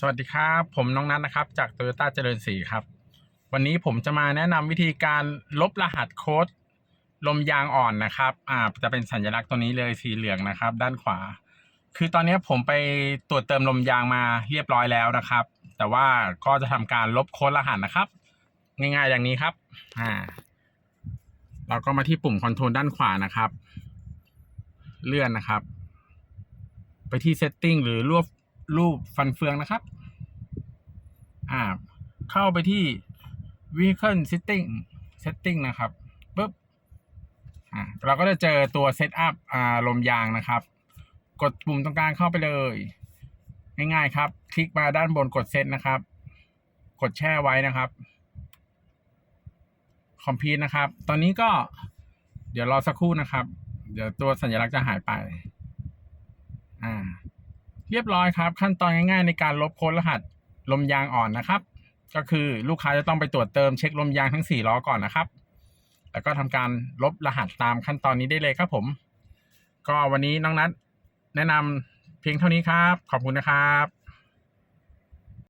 สวัสดีครับ ผมน้องนัทนะครับ จากโตโยต้าเจริญศรีครับ วันนี้ผมจะมาแนะนำวิธีการลบรหัสโค้ดลมยางอ่อนนะครับอ่าจะเป็นสัญลักษณ์ตัวนี้เลยสีเหลืองนะครับ ด้านขวา คือตอนนี้ผมไปตรวจเติมลมยางมาเรียบร้อยแล้วนะครับ แต่ว่าก็จะทำการลบโค้ดรหัสนะครับ ง่ายๆอย่างนี้ครับอ่าเราก็มาที่ปุ่มคอนโทรลด้านขวานะครับ เลื่อนนะครับ ไปที่ setting หรือรูป รูปฟันเฟืองนะครับ อ่า เข้าไปที่ vehicle setting setting นะครับปุ๊บ อ่า เราก็จะเจอตัว setup อ่า ลมยางนะครับ กดปุ่มตรงกลางเข้าไปเลย ง่ายๆครับ คลิกมาด้านบนกดเซตนะครับ กดแช่ไว้นะครับคอมพิวนะครับ ตอนนี้ก็เดี๋ยวรอสักครู่นะครับ เดี๋ยวตัวสัญลักษณ์จะหายไป อ่า เรียบร้อยครับ ขั้นตอนง่ายๆในการลบโค้ดรหัสลมยางอ่อนนะครับ ก็คือลูกค้าจะต้องไปตรวจเติมเช็คลมยางทั้ง 4 ล้อก่อนนะครับ แล้วก็ทำการลบรหัสตามขั้นตอนนี้ได้เลยครับผม ก็วันนี้น้องนัทแนะนำเพียงเท่านี้ครับ ขอบคุณนะครับ